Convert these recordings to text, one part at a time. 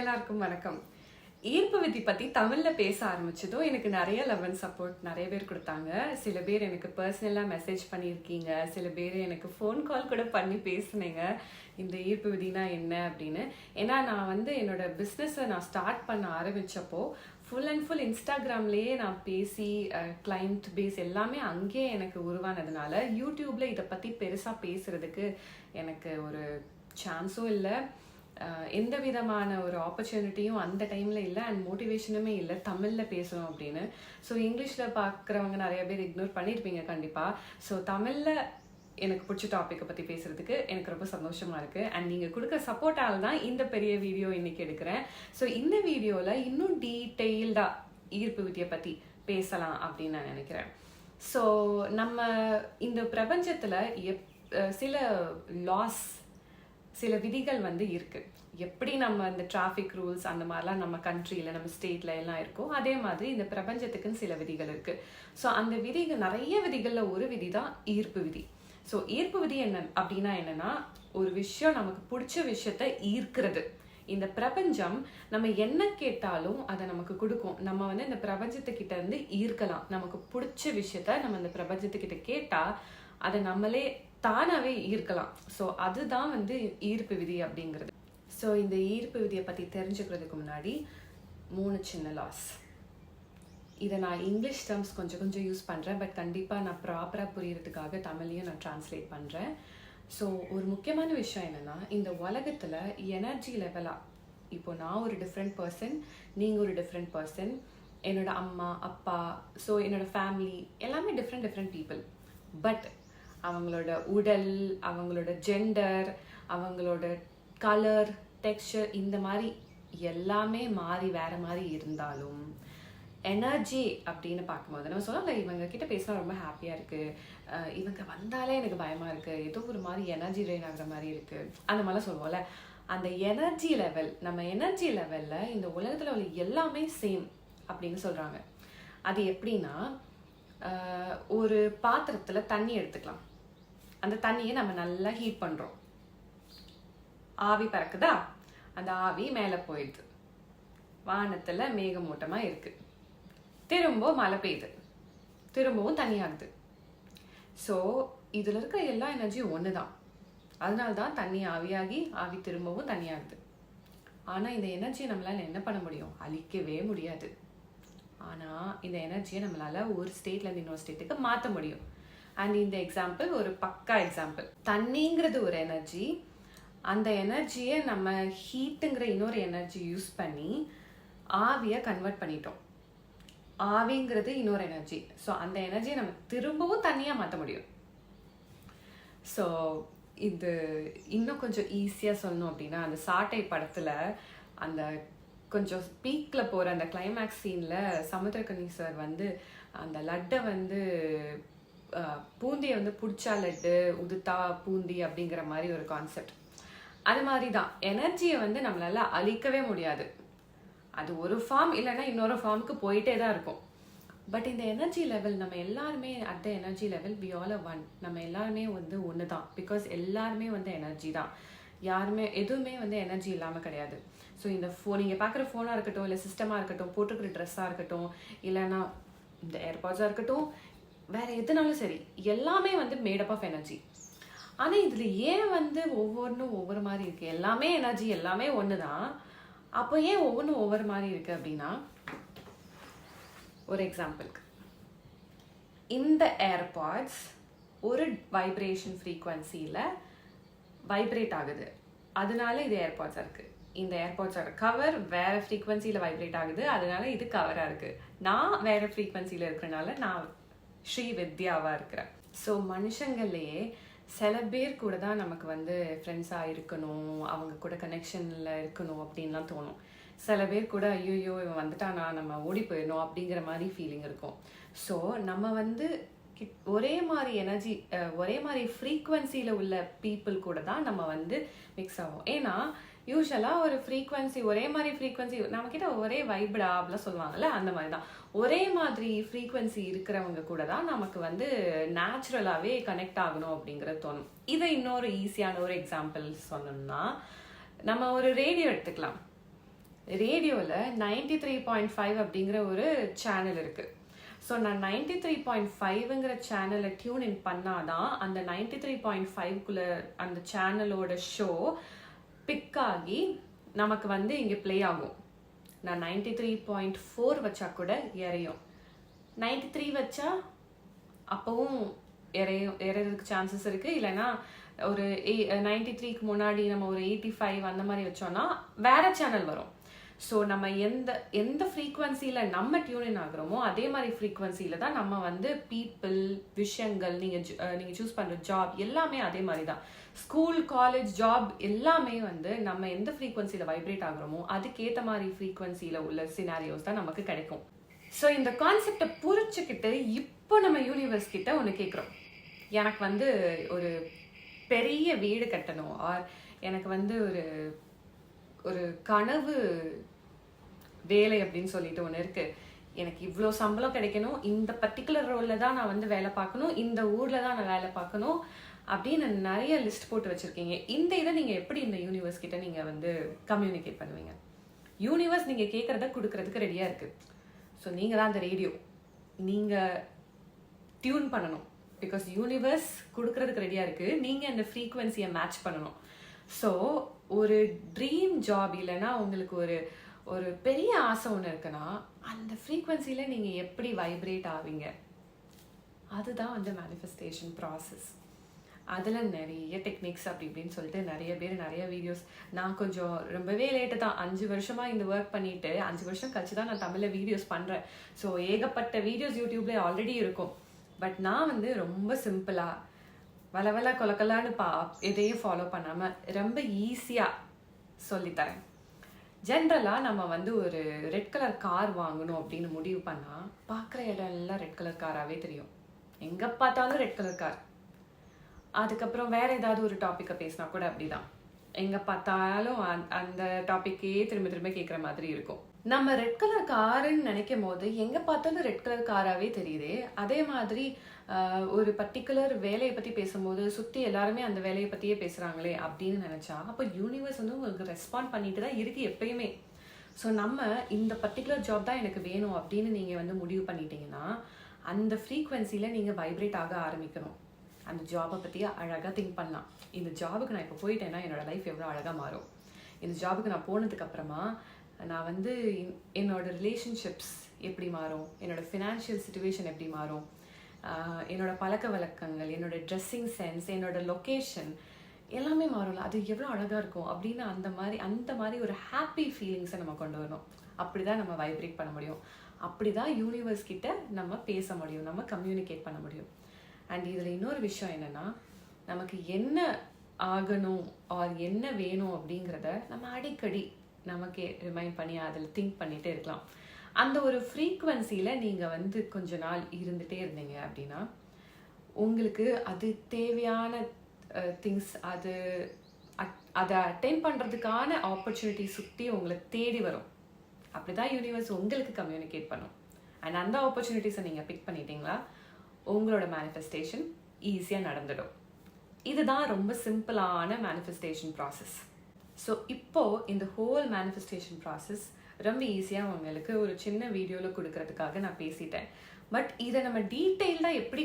எல்லாருக்கும் வணக்கம். ஈர்ப்பு விதி பற்றி தமிழில் பேச ஆரம்பிச்சதும் எனக்கு நிறைய லவ் அண்ட் சப்போர்ட் நிறைய பேர் கொடுத்தாங்க. சில பேர் எனக்கு பர்சனலாக மெசேஜ் பண்ணியிருக்கீங்க. சில பேர் எனக்கு ஃபோன் கால் கூட பண்ணி பேசுனீங்க. இந்த ஈர்ப்பு விதினா என்ன அப்படின்னு. ஏன்னா நான் வந்து என்னோட பிஸ்னஸை நான் ஸ்டார்ட் பண்ண ஆரம்பிச்சப்போ ஃபுல் அண்ட் ஃபுல் இன்ஸ்டாகிராம்லேயே நான் பேசி கிளைண்ட் பேஸ் எல்லாமே அங்கேயே எனக்கு உருவானதுனால யூடியூப்பில் இதை பற்றி பெருசாக பேசுகிறதுக்கு எனக்கு ஒரு சான்ஸும் இல்லை. எந்த விதமான ஒரு ஆப்பர்ச்சுனிட்டியும் அந்த டைமில் இல்லை அண்ட் மோட்டிவேஷனுமே இல்லை தமிழில் பேசணும் அப்படின்னு. ஸோ இங்கிலீஷில் பார்க்குறவங்க நிறைய பேர் இக்னோர் பண்ணியிருப்பீங்க கண்டிப்பாக ஸோ தமிழில் எனக்கு பிடிச்ச டாப்பிக்கை பற்றி பேசுறதுக்கு எனக்கு ரொம்ப சந்தோஷமாக இருக்குது அண்ட் நீங்கள் கொடுக்குற சப்போர்ட்டால் தான் இந்த பெரிய வீடியோ இன்றைக்கி எடுக்கிறேன். ஸோ இந்த வீடியோவில் இன்னும் டீட்டெயில்டாக ஈர்ப்பு விதியை பற்றி பேசலாம் அப்படின்னு நான் நினைக்கிறேன். ஸோ நம்ம இந்த பிரபஞ்சத்தில் எப் சில லாஸ் சில விதிகள் வந்து இருக்கு. எப்படி நம்ம இந்த டிராஃபிக் ரூல்ஸ் அந்த மாதிரிலாம் நம்ம கண்ட்ரியில் நம்ம ஸ்டேட்டில் எல்லாம் இருக்கோ அதே மாதிரி இந்த பிரபஞ்சத்துக்குன்னு சில விதிகள் இருக்குது ஸோ அந்த விதிகள் நிறைய விதிகளில் ஒரு விதி தான் ஈர்ப்பு விதி. ஸோ ஈர்ப்பு விதி என்ன அப்படின்னா என்னன்னா ஒரு விஷயம் நமக்கு பிடிச்ச விஷயத்த ஈர்க்கிறது. இந்த பிரபஞ்சம் நம்ம என்ன கேட்டாலும் அதை நமக்கு கொடுக்கும். நம்ம வந்து இந்த பிரபஞ்சத்துக்கிட்ட இருந்து ஈர்க்கலாம். நமக்கு பிடிச்ச விஷயத்த நம்ம இந்த பிரபஞ்சத்துக்கிட்ட கேட்டால் அதை நம்மளே தானாகவே ஈர்க்கலாம். ஸோ அதுதான் வந்து ஈர்ப்பு விதி அப்படிங்கிறது. ஸோ இந்த ஈர்ப்பு விதியை பற்றி தெரிஞ்சுக்கிறதுக்கு முன்னாடி மூணு சின்ன லாஸ் இதை நான் இங்கிலீஷ் டேர்ம்ஸ் கொஞ்சம் கொஞ்சம் யூஸ் பண்ணுறேன் பட் கண்டிப்பாக நான் ப்ராப்பராக புரியறதுக்காக தமிழையும் நான் ட்ரான்ஸ்லேட் பண்ணுறேன் ஸோ ஒரு முக்கியமான விஷயம் என்னென்னா இந்த உலகத்தில் எனர்ஜி லெவலாக இப்போ நான் ஒரு டிஃப்ரெண்ட் பர்சன் நீங்கள் ஒரு டிஃப்ரெண்ட் பர்சன் என்னோட அம்மா அப்பா ஸோ என்னோட ஃபேமிலி எல்லாமே டிஃப்ரெண்ட் டிஃப்ரெண்ட் பீப்புள் பட் அவங்களோட உடல் அவங்களோட ஜெண்டர் அவங்களோட கலர் டெக்ஸ்சர் இந்த மாதிரி எல்லாமே மாறி வேற மாதிரி இருந்தாலும் எனர்ஜி அப்படின்னு பார்க்கும்போது நம்ம சொல்லலாம் இவங்க கிட்ட பேசினா ரொம்ப ஹாப்பியாக இருக்குது இவங்க வந்தாலே எனக்கு பயமாக இருக்குது ஏதோ ஒரு மாதிரி எனர்ஜி ட்ரெயின் ஆகிற மாதிரி இருக்குது அந்த மாதிரிலாம் சொல்லுவோம்ல. அந்த எனர்ஜி லெவல் நம்ம எனர்ஜி லெவலில் இந்த உலகத்தில் உள்ள எல்லாமே சேம் அப்படின்னு சொல்கிறாங்க அது எப்படின்னா ஒரு பாத்திரத்தில் தண்ணி எடுத்துக்கலாம். அந்த தண்ணியை நம்ம நல்லா ஹீட் பண்ணுறோம் ஆவி பறக்குதா? அந்த ஆவி மேலே போயிடுது. வானத்தில் மேகமூட்டமாக இருக்குது திரும்ப மழை பெய்யுது. திரும்பவும் தண்ணி ஆகுது. ஸோ இதில் இருக்கிற எல்லா எனர்ஜியும் ஒன்று தான் அதனால தான் தண்ணி ஆவியாகி ஆவி திரும்பவும் தண்ணி ஆகுது. ஆனால் இந்த எனர்ஜியை நம்மளால் என்ன பண்ண முடியும்? அழிக்கவே முடியாது. ஆனால் இந்த எனர்ஜியை நம்மளால் ஒரு ஸ்டேட்லேருந்து இன்னொரு ஸ்டேட்டுக்கு மாற்ற முடியும். அண்ட் இந்த எக்ஸாம்பிள் ஒரு பக்கா எக்ஸாம்பிள் தண்ணிங்கிறது ஒரு எனர்ஜி அந்த எனர்ஜியை நம்ம ஹீட்டுங்கிற இன்னொரு எனர்ஜி யூஸ் பண்ணி ஆவியை கன்வெர்ட் பண்ணிட்டோம். ஆவிங்கிறது இன்னொரு எனர்ஜி ஸோ அந்த எனர்ஜியை நம்ம திரும்பவும் தண்ணியாக மாற்ற முடியும். ஸோ இது இன்னும் கொஞ்சம் ஈஸியாக சொல்லணும் அப்படின்னா அந்த சாட்டை படத்தில் அந்த கொஞ்சம் பீக்கில் போகிற அந்த கிளைமேக்ஸ் சீனில் சமுத்திரகனி சார் வந்து அந்த லட்டை வந்து பூந்தியை வந்து பிடிச்சா லட்டு உதுத்தா பூந்தி அப்படிங்கிற மாதிரி ஒரு கான்செப்ட் அது மாதிரி தான் எனர்ஜியை வந்து நம்மளால அழிக்கவே முடியாது. அது ஒரு ஃபார்ம் இல்லைன்னா இன்னொரு ஃபார்முக்கு போயிட்டே தான் இருக்கும். பட் இந்த எனர்ஜி லெவல் நம்ம எல்லாருமே at the energy level we all are one நம்ம எல்லாருமே வந்து ஒன்று தான் பிகாஸ் எல்லாருமே வந்து எனர்ஜி தான். யாருமே எதுவுமே வந்து எனர்ஜி இல்லாமல் கிடையாது. ஸோ இந்த ஃபோன் நீங்கள் பார்க்குற ஃபோனாக இருக்கட்டும் இல்லை சிஸ்டமாக இருக்கட்டும் போட்டுக்கிற ட்ரெஸ்ஸாக இருக்கட்டும் இல்லைன்னா இந்த ஏர்பாட்ஸாக இருக்கட்டும் வேற எதுனாலும் சரி எல்லாமே வந்து மேடப் ஆஃப் எனர்ஜி ஆனால் இதில் ஏன் வந்து ஒவ்வொன்றும் ஒவ்வொரு மாதிரி இருக்குது எல்லாமே எனர்ஜி எல்லாமே ஒன்று தான் அப்போ ஏன் ஒவ்வொன்றும் ஒவ்வொரு மாதிரி இருக்குது அப்படின்னா ஒரு எக்ஸாம்பிளுக்கு இந்த ஏர்பாட்ஸ் ஒரு வைப்ரேஷன் ஃப்ரீக்குவன்சியில் வைப்ரேட் ஆகுது. அதனால இது ஏர்பாட்ஸாக இருக்குது இந்த ஏர்பாட்ஸோட கவர் வேற ஃப்ரீக்வன்சியில் வைப்ரேட் ஆகுது. அதனால இது கவராக இருக்குது நான் வேற ஃப்ரீக்வன்சியில் இருக்கிறனால நான் ஸ்ரீ வித்யாவாக இருக்கிறேன் ஸோ மனுஷங்கள்லேயே சில பேர் கூட தான் நமக்கு வந்து ஃப்ரெண்ட்ஸாக இருக்கணும் அவங்க கூட கனெக்ஷனில் இருக்கணும் அப்படின்லாம் தோணும். சில பேர் கூட ஐயோயோ இவன் வந்துட்டானா நம்ம ஓடி போயிடணும் அப்படிங்கிற மாதிரி ஃபீலிங் இருக்கும். ஸோ நம்ம வந்து ஒரே மாதிரி எனர்ஜி ஒரே மாதிரி ஃப்ரீக்குவன்சியில் உள்ள பீப்புள் கூட தான் நம்ம வந்து மிக்ஸ் ஆகும் ஏன்னா யூஸ்வலாக ஒரு ஃப்ரீக்வன்சி ஒரே மாதிரி ஃப்ரீக்வன்சி நம்மக்கிட்ட ஒரே வைப்டா அப்படிலாம் சொல்லுவாங்கல்ல அந்த மாதிரி தான் ஒரே மாதிரி ஃப்ரீக்வன்சி இருக்கிறவங்க கூட தான் நமக்கு வந்து நேச்சுரலாகவே கனெக்ட் ஆகணும் அப்படிங்கிறது தோணும். இதை இன்னொரு ஈஸியான ஒரு எக்ஸாம்பிள் சொன்னோம்னா நம்ம ஒரு ரேடியோ எடுத்துக்கலாம். ரேடியோவில் நைன்டி த்ரீ பாயிண்ட் ஃபைவ் அப்படிங்கிற ஒரு சேனல் இருக்குது ஸோ நான் நைன்டி த்ரீ பாயிண்ட் ஃபைவ்ங்கிற சேனலை டியூன் இன் பண்ணாதான் அந்த நைன்டி த்ரீ பாயிண்ட் ஃபைவ்குள்ளே அந்த சேனலோட ஷோ பிக் ஆகி நமக்கு வந்து இங்கே ப்ளே ஆகும். நான் நைன்டி த்ரீ பாயிண்ட் ஃபோர் வச்சா கூட இறையும் நைன்டி த்ரீ வச்சா அப்போவும் இறையும் இறையிறதுக்கு சான்சஸ் இருக்குது இல்லைன்னா ஒரு நைன்டி த்ரீக்கு முன்னாடி நம்ம ஒரு எயிட்டி ஃபைவ் அந்த மாதிரி வச்சோன்னா வேறு சேனல் வரும். ஸோ நம்ம எந்த எந்த ஃப்ரீக்குவன்சியில் நம்ம டியூனின் ஆகுறோமோ அதே மாதிரி ஃப்ரீக்குவன்சியில் தான் நம்ம வந்து பீப்புள் விஷயங்கள் நீங்கள் நீங்கள் சூஸ் பண்ணுற ஜாப் எல்லாமே அதே மாதிரி தான். ஸ்கூல் காலேஜ் ஜாப் எல்லாமே வந்து நம்ம எந்த ஃப்ரீக்குவன்சியில் வைப்ரேட் ஆகுறோமோ அதுக்கேற்ற மாதிரி ஃப்ரீக்குவன்சியில் உள்ள சினாரியோஸ் தான் நமக்கு கிடைக்கும். ஸோ இந்த கான்செப்டை புரிச்சுக்கிட்டு இப்போ நம்ம யூனிவர்ஸ் கிட்ட ஒன்று கேட்குறோம் எனக்கு வந்து ஒரு பெரிய வீடு கட்டணும் ஆர் எனக்கு வந்து ஒரு ஒரு கனவு வேலை அப்படின்னு சொல்லிட்டு ஒன்று இருக்கு. எனக்கு இவ்வளோ சம்பளம் கிடைக்கணும். இந்த பர்டிகுலர் ரோலில் தான் நான் வந்து வேலை பார்க்கணும். இந்த ஊரில் தான் நான் வேலை பார்க்கணும். அப்படின்னு நிறைய லிஸ்ட் போட்டு வச்சுருக்கீங்க. இந்த இதை நீங்கள் எப்படி இந்த யூனிவர்ஸ் கிட்ட நீங்கள் வந்து கம்யூனிகேட் பண்ணுவீங்க? யூனிவர்ஸ் நீங்கள் கேட்குறத கொடுக்கறதுக்கு ரெடியாக இருக்குது ஸோ நீங்கள் தான் அந்த ரேடியோ நீங்கள் டியூன் பண்ணணும். பிகாஸ் யூனிவர்ஸ் கொடுக்கறதுக்கு ரெடியாக இருக்குது நீங்கள் அந்த ஃப்ரீக்குவென்சியை மேட்ச் பண்ணணும். ஸோ ஒரு ட்ரீம் ஜாப் இல்லைன்னா உங்களுக்கு ஒரு ஒரு பெரிய ஆசை ஒன்று இருக்குன்னா அந்த ஃப்ரீக்குவென்சியில் நீங்கள் எப்படி வைப்ரேட் ஆவீங்க? அதுதான் வந்து மேனிஃபெஸ்டேஷன் ப்ராசஸ் அதில் நிறைய டெக்னிக்ஸ் அப்படி இப்படின்னு சொல்லிட்டு நிறைய பேர் நிறைய வீடியோஸ் நான் கொஞ்சம் ரொம்பவே லேட்டு தான். அஞ்சு வருஷமாக இந்த ஒர்க் பண்ணிட்டு அஞ்சு வருஷம் கழிச்சு தான் நான் தமிழில் வீடியோஸ் பண்ணுறேன் ஸோ ஏகப்பட்ட வீடியோஸ் யூடியூப்ல ஆல்ரெடி இருக்கும். பட் நான் வந்து ரொம்ப சிம்பிளாக வளவல கொலக்கலான்னு பா எதையும் ஃபாலோ பண்ணாமல் ரொம்ப ஈஸியாக சொல்லித்தரேன். ஜென்ரலாக நம்ம வந்து ஒரு ரெட் கலர் கார் வாங்கணும் அப்படின்னு முடிவு பண்ணால் பார்க்குற இடம் எல்லாம் ரெட் கலர் காராகவே தெரியும். எங்கே பார்த்தாலும் ரெட் கலர் கார் அதுக்கப்புறம் வேற ஏதாவது ஒரு டாப்பிக்கை பேசினா கூட அப்படிதான். எங்கே பார்த்தாலும் அந்த- அந்த டாப்பிக்கே திரும்ப திரும்ப கேட்குற மாதிரி இருக்கும். நம்ம ரெட் கலர் காருன்னு நினைக்கும் போது எங்கே பார்த்தாலும் ரெட் கலர் காராகவே தெரியுது. அதே மாதிரி ஒரு பர்டிகுலர் வேலையை பற்றி பேசும்போது சுற்றி எல்லாருமே அந்த வேலையை பற்றியே பேசுகிறாங்களே அப்படின்னு நினச்சா அப்போ யூனிவர்ஸ் வந்து உங்களுக்கு ரெஸ்பாண்ட் பண்ணிட்டு தான் இருக்குது எப்பயுமே. ஸோ நம்ம இந்த பர்டிகுலர் ஜாப் தான் எனக்கு வேணும் அப்படின்னு நீங்கள் வந்து முடிவு பண்ணிட்டீங்கன்னா அந்த ஃப்ரீக்வன்சியில் நீங்கள் வைப்ரேட் ஆக ஆரம்பிக்கணும். அந்த ஜாபை பற்றி அழகாக திங்க் பண்ணலாம். இந்த ஜாபுக்கு நான் இப்போ போயிட்டேன்னா என்னோடய லைஃப் எவ்வளோ அழகாக மாறும். இந்த ஜாபுக்கு நான் போனதுக்கப்புறமா நான் வந்து என்னோடய என்னோட ரிலேஷன்ஷிப்ஸ் எப்படி மாறும்? என்னோட ஃபினான்ஷியல் சுச்சுவேஷன் எப்படி மாறும்? என்னோடய என்னோட பழக்க வழக்கங்கள் என்னோட ட்ரெஸ்ஸிங் சென்ஸ் என்னோட லொக்கேஷன் எல்லாமே மாறும்ல. அது எவ்வளோ அழகாக இருக்கும் அப்படின்னு அந்த மாதிரி அந்த மாதிரி ஒரு ஹாப்பி ஃபீலிங்ஸை நம்ம கொண்டு வரணும். அப்படி தான் நம்ம வைப்ரேட் பண்ண முடியும். அப்படி தான் யூனிவர்ஸ் கிட்ட நம்ம பேச முடியும் நம்ம கம்யூனிகேட் பண்ண முடியும். அண்ட் இதில் இன்னொரு விஷயம் என்னன்னா நமக்கு என்ன ஆகணும் ஆர் என்ன வேணும் அப்படிங்கிறத நம்ம அடிக்கடி நமக்கே ரிமைண்ட் பண்ணி அதில் திங்க் பண்ணிகிட்டே இருக்கலாம். அந்த ஒரு ஃப்ரீக்குவன்சியில் நீங்கள் வந்து கொஞ்ச நாள் இருந்துகிட்டே இருந்தீங்க அப்படின்னா உங்களுக்கு அது தேவையான திங்ஸ் அது அதை அட்டைன் பண்ணுறதுக்கான ஆப்பர்ச்சுனிட்டி சுற்றி உங்களை தேடி வரும். அப்படி தான் யூனிவர்ஸ் உங்களுக்கு கம்யூனிகேட் பண்ணும். அண்ட் அந்த ஆப்பர்ச்சுனிட்டிஸை நீங்கள் பிக் பண்ணிட்டீங்களா உங்களோட மேனிஃபெஸ்டேஷன் ஈஸியாக நடந்துடும். இதுதான் ரொம்ப சிம்பிளான மேனிஃபெஸ்டேஷன் ப்ராசஸ் ஸோ இப்போ இந்த ஹோல் மேனிஃபெஸ்டேஷன் ப்ராசஸ் ரொம்ப ஈஸியாக உங்களுக்கு ஒரு சின்ன வீடியோவில் கொடுக்கறதுக்காக நான் பேசிட்டேன். பட் இதை நம்ம டீட்டெயில்டாக எப்படி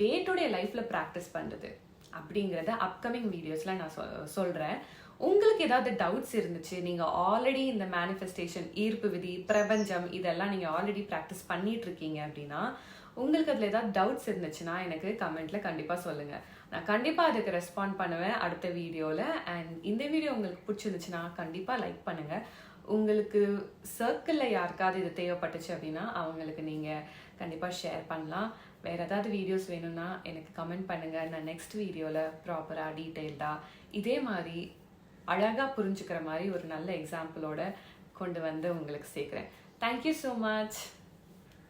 டே டு டே லைஃப்பில் ப்ராக்டிஸ் பண்ணுறது அப்படிங்கிறத அப்கமிங் வீடியோஸில் நான் சொ சொல்கிறேன் உங்களுக்கு ஏதாவது டவுட்ஸ் இருந்துச்சு நீங்கள் ஆல்ரெடி இந்த மேனிஃபெஸ்டேஷன் ஈர்ப்பு விதி பிரபஞ்சம் இதெல்லாம் நீங்கள் ஆல்ரெடி ப்ராக்டிஸ் பண்ணிட்டு இருக்கீங்க அப்படின்னா உங்களுக்கு அதில் ஏதாவது டவுட்ஸ் இருந்துச்சுன்னா எனக்கு கமெண்ட்டில் கண்டிப்பாக சொல்லுங்கள் நான் கண்டிப்பாக அதுக்கு ரெஸ்பாண்ட் பண்ணுவேன் அடுத்த வீடியோவில் அண்ட் இந்த வீடியோ உங்களுக்கு பிடிச்சிருந்துச்சுன்னா கண்டிப்பாக லைக் பண்ணுங்கள் உங்களுக்கு சர்க்கிளில் யாருக்காவது இது தேவைப்பட்டுச்சு அப்படின்னா அவங்களுக்கு நீங்கள் கண்டிப்பாக ஷேர் பண்ணலாம். வேறு ஏதாவது வீடியோஸ் வேணும்னா எனக்கு கமெண்ட் பண்ணுங்கள் நான் நெக்ஸ்ட் வீடியோவில் ப்ராப்பராக டீட்டெயில்டாக இதே மாதிரி அழகாக புரிஞ்சுக்கிற மாதிரி ஒரு நல்ல எக்ஸாம்பிளோட கொண்டு வந்து உங்களுக்கு சேர்க்குறேன். Thank you so much